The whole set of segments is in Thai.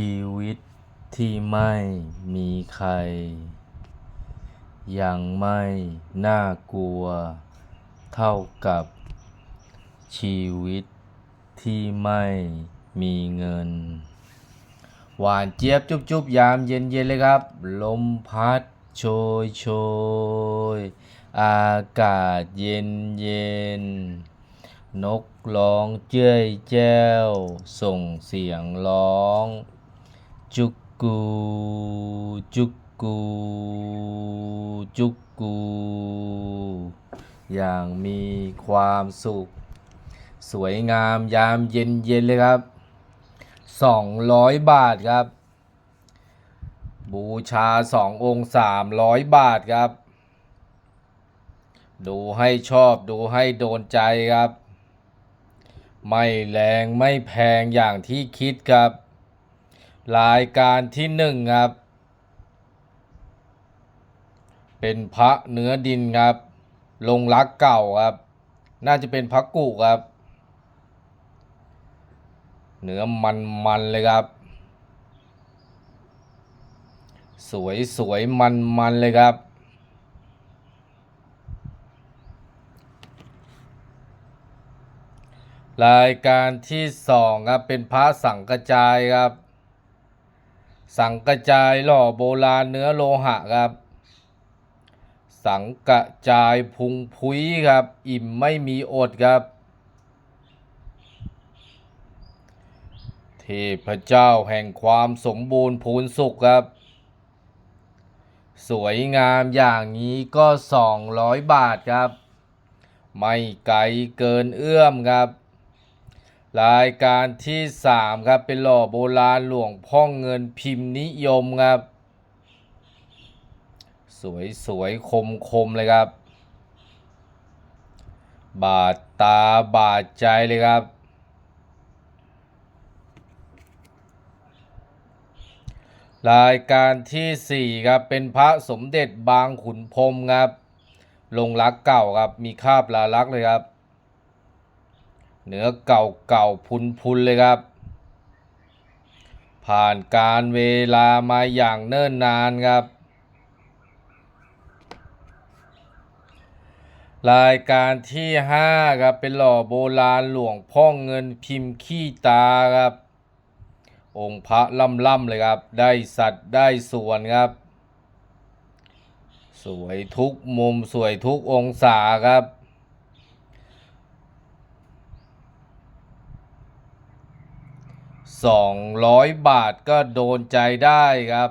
ชีวิตที่ไม่มีใคร ยังไม่น่ากลัว เท่ากับชีวิตที่ไม่มีเงิน หวานเจี๊ยบจุบจุบยามเย็นเย็นๆเลยครับ ลมพัดโชยโชยอากาศเย็นเย็น นกร้องเจ้ยแจ้ว ส่งเสียงร้อง จุกกูจุกกูจุกกู อย่างมีความสุข สวยงามยามเย็นเย็นๆเลยครับสองร้อยบาทครับ บูชาสององค์สามร้อยบาทครับ ดูให้ชอบดูให้โดนใจครับ ไม่แรงไม่แพงอย่างที่คิดครับ รายการที่หนึ่งครับ เป็นพระเนื้อดินครับ ลงรักเก่าครับ น่าจะเป็นพระกุครับ เนื้อมันมันๆเลยครับ สวยสวยมันมันๆเลยครับ รายการที่สองครับ เป็นพระสังกระจายครับ สังกระจายหล่อโบราณเนื้อโลหะครับ สังกระจายพุงพุ้ยครับ อิ่มไม่มีอดครับ เทพเจ้าแห่งความสมบูรณ์พูนสุขครับ สวยงามอย่างนี้ก็สองร้อยบาทครับ ไม่ไกลเกินเอื้อมครับ รายการที่สามครับ เป็นหล่อโบราณหลวงพ่อเงินพิมพ์นิยมครับ สวยสวยคมคมๆเลยครับ บาดตาบาดใจเลยครับ รายการที่สี่ครับ เป็นพระสมเด็จบางขุนพรมครับ ลงรักเก่าครับ มีคาบลาลักษณ์เลยครับ เหนือเก่าเก่าพุนพุนเลยครับ ผ่านการเวลามาอย่างเนิ่นนานครับ รายการที่ห้าครับ เป็นหล่อโบราณหลวงพ่อเงินพิมพ์ขี้ตาครับ องค์พระล่ำๆเลยครับ ได้สัตว์ได้ส่วนครับ สวยทุกมุมสวยทุกองศาครับ สองร้อยบาทก็โดนใจได้ครับ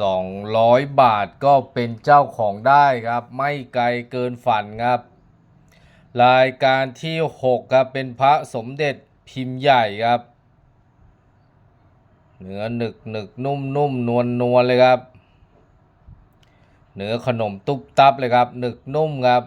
สองร้อยบาทก็เป็นเจ้าของได้ครับ ไม่ไกลเกินฝันครับ รายการที่หกครับ เป็นพระสมเด็จพิมพ์ใหญ่ครับ เนื้อหนึกหนึกนุ่มนุ่มนวลนวลเลยครับ เนื้อขนมตุ๊บตับเลยครับ หนึกนุ่มครับ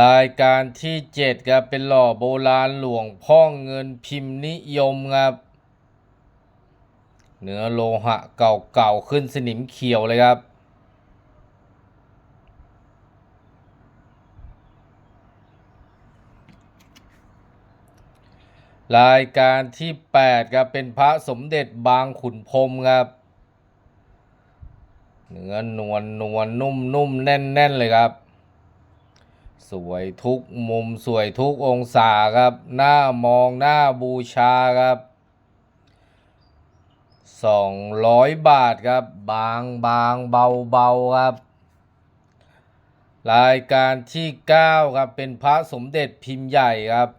รายการที่เจ็ดครับเป็นหล่อโบราณหลวงพ่อเงินพิมพ์นิยมครับเนื้อโลหะเก่าๆขึ้นสนิมเขียวเลยครับ รายการที่แปดครับเป็นพระสมเด็จบางขุนพรมครับเนื้อนวลนวลนุ่มนุ่มแน่นแน่นเลยครับ สวยทุกมุมสวยทุกองศาครับหน้ามองหน้าบูชาครับสองร้อยบาทครับ บางบางเบาเบาครับ รายการที่เก้าครับ เป็นพระสมเด็จพิมพ์ใหญ่ครับ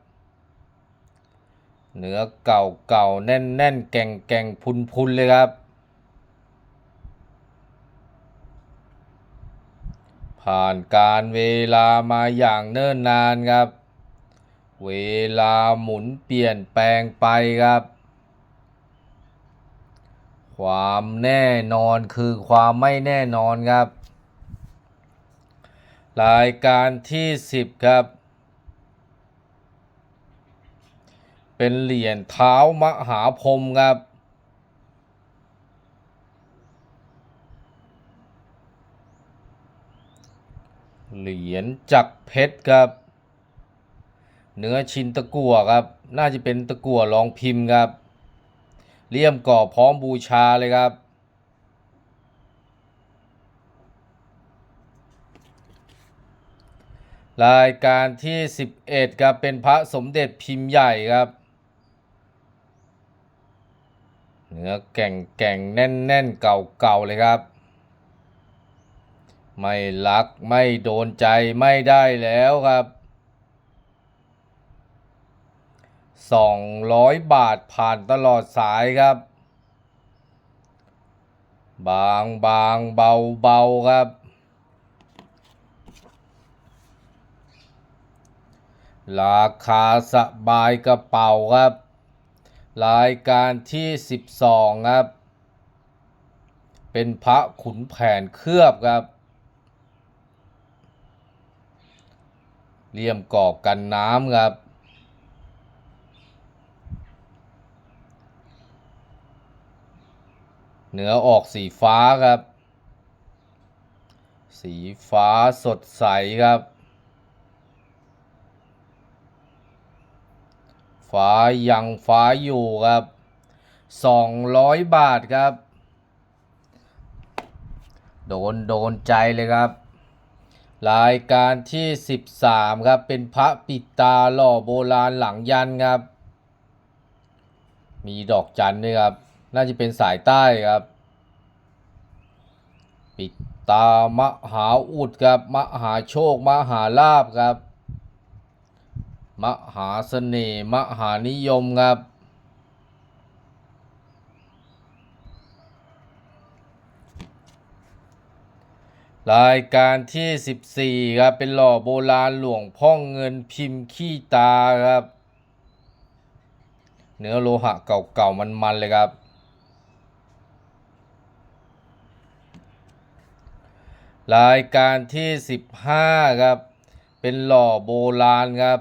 เนื้อเก่าเก่าแน่นแน่นแก่งแก่งพุนพุนเลยครับ ผ่านการเวลามาอย่างเนิ่นนานครับ เวลาหมุนเปลี่ยนแปลงไปครับ ความแน่นอนคือความไม่แน่นอนครับ รายการที่สิบครับ เป็นเหรียญเท้ามหาพรหมครับ เหรียญจักเพชรครับ เนื้อชิ้นตะกั่วครับ น่าจะเป็นตะกั่วรองพิมพ์ครับเลี่ยมก่อพร้อมบูชาเลยครับ รายการที่ 11ครับเป็นพระสมเด็จพิมพ์ใหญ่ครับ เนื้อแก่งแก่งแน่นแน่นๆเก่าเก่าๆเลยครับ ไม่รักไม่โดนใจไม่ได้แล้วครับ 200 บาทผ่านตลอดสายครับ บางบางเบาเบาครับ ราคาสบายกระเป๋าครับ รายการที่ 12 ครับ เป็นพระขุนแผนเคลือบครับ เลี่ยมกรอบกันน้ำครับเนื้อออกสีฟ้าครับ สีฟ้าสดใสครับ ฟ้ายังฟ้าอยู่ครับ 200 บาทครับ โดน โดนใจเลยครับ รายการที่ 13 ครับ เป็นพระปิดตาหล่อโบราณหลังยันครับ มีดอกจันด้วยครับ น่าจะเป็นสายใต้ครับ ปิดตามหาอุดครับ มหาโชค มหาลาบครับ มหาเสน่ห์ มหานิยมครับ รายการที่ 14ครับเป็นหล่อโบราณหลวงพ่องเงินพิมพ์ขี้ตาครับ เนื้อโลหะเก่าๆมันๆเลยครับ รายการที่ 15ครับเป็นหล่อโบราณครับ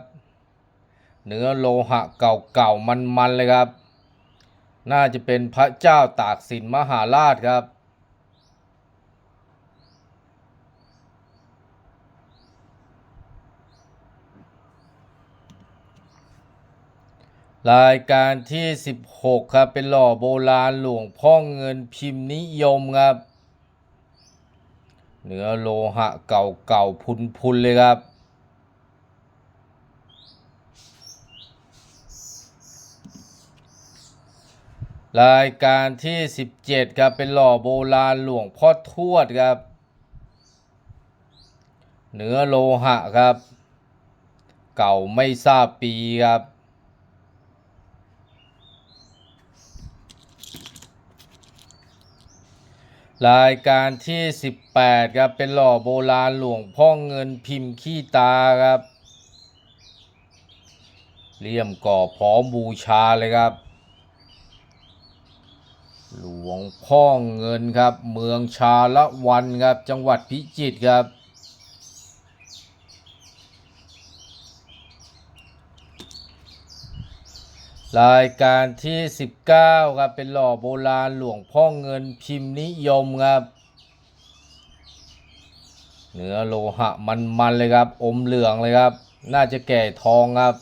เนื้อโลหะเก่าๆมันๆเลยครับ น่าจะเป็นพระเจ้าตากสินมหาราชครับ รายการที่ 16 ครับ เป็นหล่อโบราณหลวงพ่อเงินพิมพ์นิยมครับ เนื้อโลหะเก่าๆ พุนๆ เลยครับ รายการที่ 17 ครับ เป็นหล่อโบราณหลวงพ่อทวดครับ เนื้อโลหะครับ เก่าไม่ทราบปีครับ รายการที่ 18 ครับ เป็นหล่อโบราณหลวงพ่อเงินพิมพ์ขี้ตาครับเลี่ยมก่อพร้อมบูชาเลยครับ หลวงพ่อเงินครับ เมืองชาละวันครับ จังหวัดพิจิตรครับ รายการที่ 19ครับเป็นหล่อโบราณหลวงพ่อเงินพิมพ์นิยมครับเนื้อโลหะมันๆเลยครับ อมเหลืองเลยครับ น่าจะแก่ทองครับ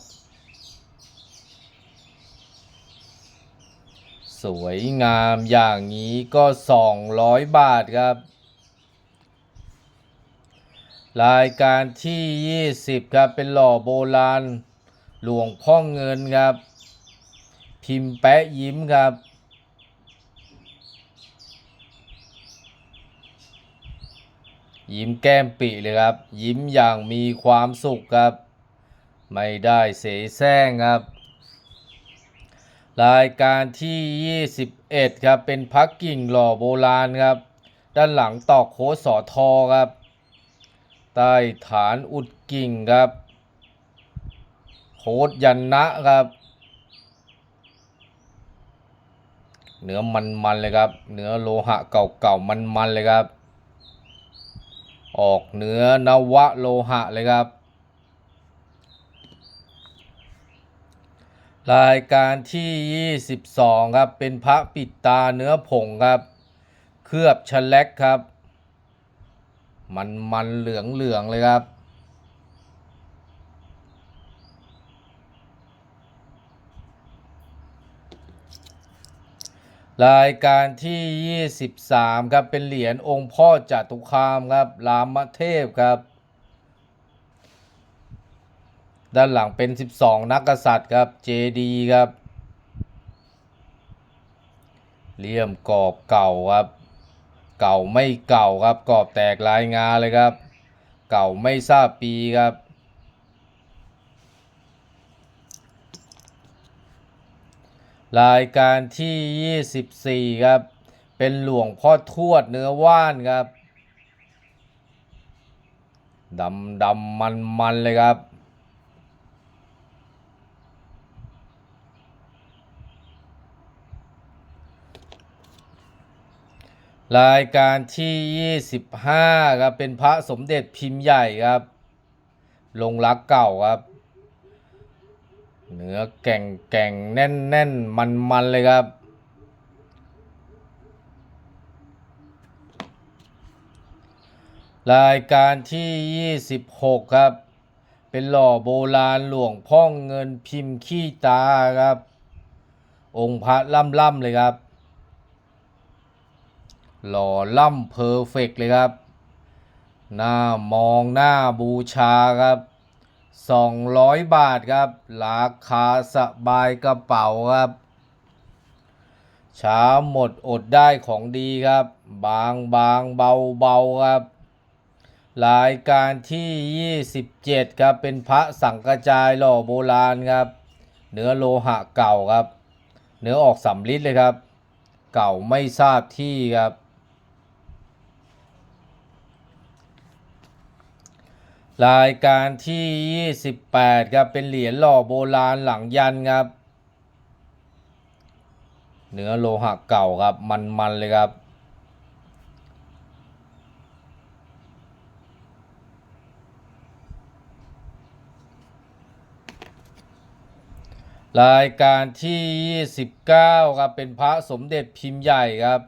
สวยงามอย่างนี้ก็ 200 บาทครับ รายการที่ 20 ครับ เป็นหล่อโบราณ หลวงพ่อเงินครับ พิมพ์แปะยิ้มครับ ยิ้มแก้มปิเลยครับ ยิ้มอย่างมีความสุขครับ ไม่ได้เสแสร้งครับ รายการที่ 21 ครับ เป็นพักกิ่งหล่อโบราณครับ ด้านหลังตอกโค้ดสอทอครับ ใต้ฐานอุดกิ่งครับ โคดยันนะครับ เนื้อมันๆเลยครับ เนื้อโลหะเก่าๆมันๆเลยครับ ออกเนื้อนวะโลหะเลยครับ รายการที่ 22 ครับ เป็นพระปิดตาเนื้อผงครับ เคลือบชะแลกครับ มันมันเหลืองเหลืองเลยครับ รายการที่ 23 ครับ เป็นเหรียญองค์พ่อจตุคามครับ รามเทพครับ ด้านหลังเป็น 12 นักกษัตริย์ครับ เจดีครับเลี่ยมกรอบเก่าครับ เก่าไม่เก่าครับ กรอบแตกลายงาเลยครับ เก่าไม่ทราบปีครับ รายการที่ 24 ครับ เป็นหลวงพ่อทวดเนื้อว่านครับดำดำมันมันเลยครับ รายการที่ 25 ครับ เป็นพระสมเด็จพิมพ์ใหญ่ครับ ลงรักเก่าครับ เนื้อแก่งแก่งแน่นแน่นมันมันเลยครับ รายการที่ 26 ครับ เป็นหล่อโบราณหลวงพ่องเงินพิมพ์ขี้ตาครับ องค์พระล่ำๆเลยครับ หล่อล่ำเพอร์เฟกเลยครับ หน้ามองหน้าบูชาครับ 200 บาทครับ ราคาสบายกระเป๋าครับ ช้าหมดอดได้ของดีครับ บางบางเบาเบาครับ รายการที่ 27 ครับ เป็นพระสังกระจายหล่อโบราณครับ เนื้อโลหะเก่าครับ เนื้อออกสำลิดเลยครับ เก่าไม่ทราบที่ครับ รายการที่ 28 ครับ เป็นเหรียญหล่อโบราณหลังยันครับ เนื้อโลหะเก่าครับ มันๆเลยครับ รายการที่ 29 ครับ เป็นพระสมเด็จพิมพ์ใหญ่ครับ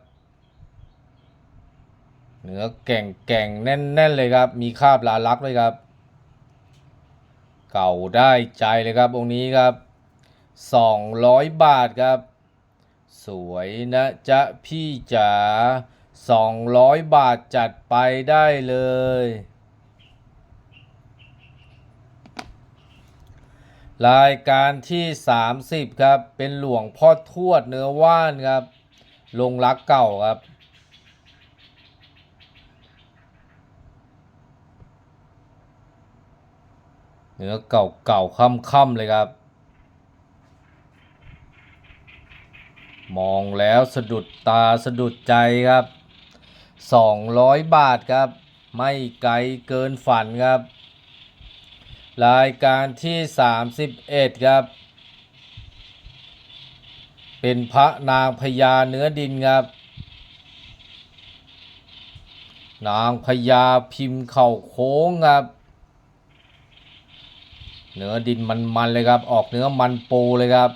เนื้อแก่งแก่งแน่นแน่นเลยครับ มีคาบลาลักษณ์ด้วยครับ เก่าได้ใจเลยครับองค์นี้ครับ 200 บาทครับ สวยนะจ๊ะพี่จ๋า200 บาทจัดไปได้เลย รายการที่ 30 ครับ เป็นหลวงพ่อทวดเนื้อว่านครับ ลงรักเก่าครับ เนื้อเก่าเก่าค่ำๆเลยครับ มองแล้วสะดุดตาสะดุดใจครับ 200 บาทครับ ไม่ไกลเกินฝันครับ รายการที่ 31 ครับ เป็นพระนางพญาเนื้อดินครับนางพญาพิมพ์เข่าโค้งครับ เนื้อดินมันๆเลยครับ ออกเนื้อมันปูเลยครับ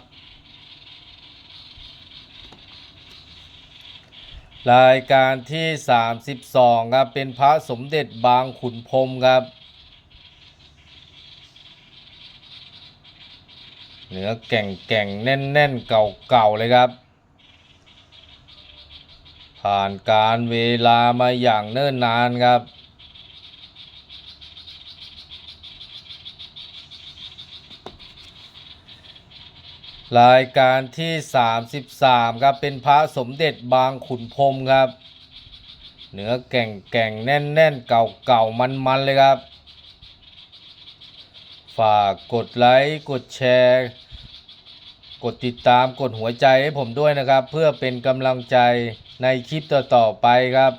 รายการที่ 32 ครับ เป็นพระสมเด็จบางขุนพรมครับ เนื้อแก่งแก่งแน่นแน่นเก่าเก่าเลยครับ ผ่านการเวลามาอย่างเนิ่นนานครับ รายการที่ 33 ครับ เป็นพระสมเด็จบางขุนพรมครับ เนื้อแก่งแก่งแน่นแน่นเก่าเก่ามันมันเลยครับ ฝากกดไลค์กดแชร์ กดติดตามกดหัวใจให้ผมด้วยนะครับ เพื่อเป็นกำลังใจในคลิปต่อ ๆ ไปครับ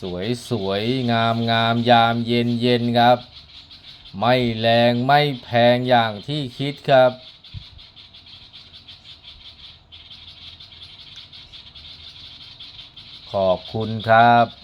สวยสวยงามงามยามเย็นเย็นครับ ไม่แรงไม่แพงอย่างที่คิดครับ ขอบคุณครับ